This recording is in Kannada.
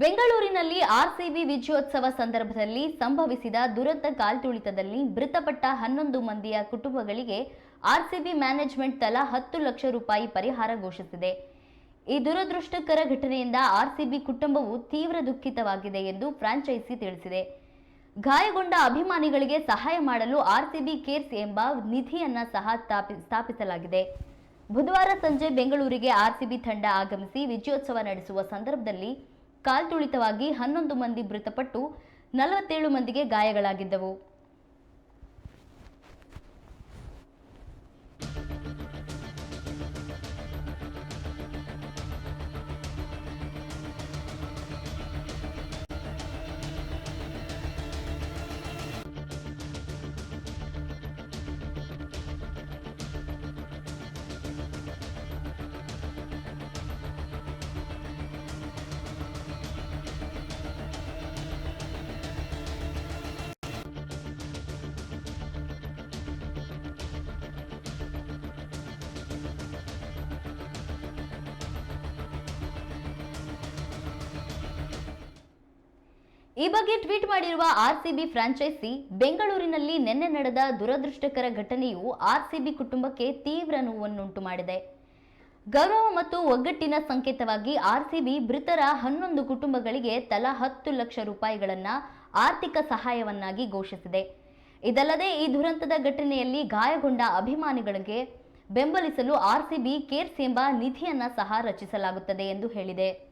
ಬೆಂಗಳೂರಿನಲ್ಲಿ ಆರ್ಸಿಬಿ ವಿಜಯೋತ್ಸವ ಸಂದರ್ಭದಲ್ಲಿ ಸಂಭವಿಸಿದ ದುರಂತ ಕಾಲ್ತುಳಿತದಲ್ಲಿ ಮೃತಪಟ್ಟ ಹನ್ನೊಂದು ಮಂದಿಯ ಕುಟುಂಬಗಳಿಗೆ ಆರ್ಸಿಬಿ ಮ್ಯಾನೇಜ್ಮೆಂಟ್ ತಲಾ ಹತ್ತು ಲಕ್ಷ ರೂಪಾಯಿ ಪರಿಹಾರ ಘೋಷಿಸಿದೆ. ಈ ದುರದೃಷ್ಟಕರ ಘಟನೆಯಿಂದ ಆರ್ಸಿಬಿ ಕುಟುಂಬವು ತೀವ್ರ ದುಃಖಿತವಾಗಿದೆ ಎಂದು ಫ್ರಾಂಚೈಸಿ ತಿಳಿಸಿದೆ. ಗಾಯಗೊಂಡ ಅಭಿಮಾನಿಗಳಿಗೆ ಸಹಾಯ ಮಾಡಲು ಆರ್ಸಿಬಿ ಕೇರ್ಸ್ ಎಂಬ ನಿಧಿಯನ್ನ ಸಹ ಸ್ಥಾಪಿ- ಸ್ಥಾಪಿಸಲಾಗಿದೆ. ಬುಧವಾರ ಸಂಜೆ ಬೆಂಗಳೂರಿಗೆ ಆರ್ಸಿಬಿ ತಂಡ ಆಗಮಿಸಿ ವಿಜಯೋತ್ಸವ ನಡೆಸುವ ಸಂದರ್ಭದಲ್ಲಿ ಕಾಲ್ತುಳಿತವಾಗಿ ಹನ್ನೊಂದು ಮಂದಿ ಮೃತಪಟ್ಟು ನಲವತ್ತೇಳು ಮಂದಿಗೆ ಗಾಯಗಳಾಗಿದ್ದವು. ಈ ಬಗ್ಗೆ ಟ್ವೀಟ್ ಮಾಡಿರುವ ಆರ್ಸಿಬಿ ಫ್ರಾಂಚೈಸಿ, ಬೆಂಗಳೂರಿನಲ್ಲಿ ನಿನ್ನೆ ನಡೆದ ದುರದೃಷ್ಟಕರ ಘಟನೆಯು ಆರ್ಸಿಬಿ ಕುಟುಂಬಕ್ಕೆ ತೀವ್ರ ನೋವನ್ನುಂಟು ಮಾಡಿದೆ. ಗೌರವ ಮತ್ತು ಒಗ್ಗಟ್ಟಿನ ಸಂಕೇತವಾಗಿ ಆರ್ಸಿಬಿ ಮೃತರ ಹನ್ನೊಂದು ಕುಟುಂಬಗಳಿಗೆ ತಲಾ ಹತ್ತು ಲಕ್ಷ ರೂಪಾಯಿಗಳನ್ನ ಆರ್ಥಿಕ ಸಹಾಯವನ್ನಾಗಿ ಘೋಷಿಸಿದೆ. ಇದಲ್ಲದೆ ಈ ದುರಂತದ ಘಟನೆಯಲ್ಲಿ ಗಾಯಗೊಂಡ ಅಭಿಮಾನಿಗಳಿಗೆ ಬೆಂಬಲಿಸಲು ಆರ್ಸಿಬಿ ಕೇರ್ಸ್ ಎಂಬ ನಿಧಿಯನ್ನ ಸಹ ರಚಿಸಲಾಗುತ್ತದೆ ಎಂದು ಹೇಳಿದೆ.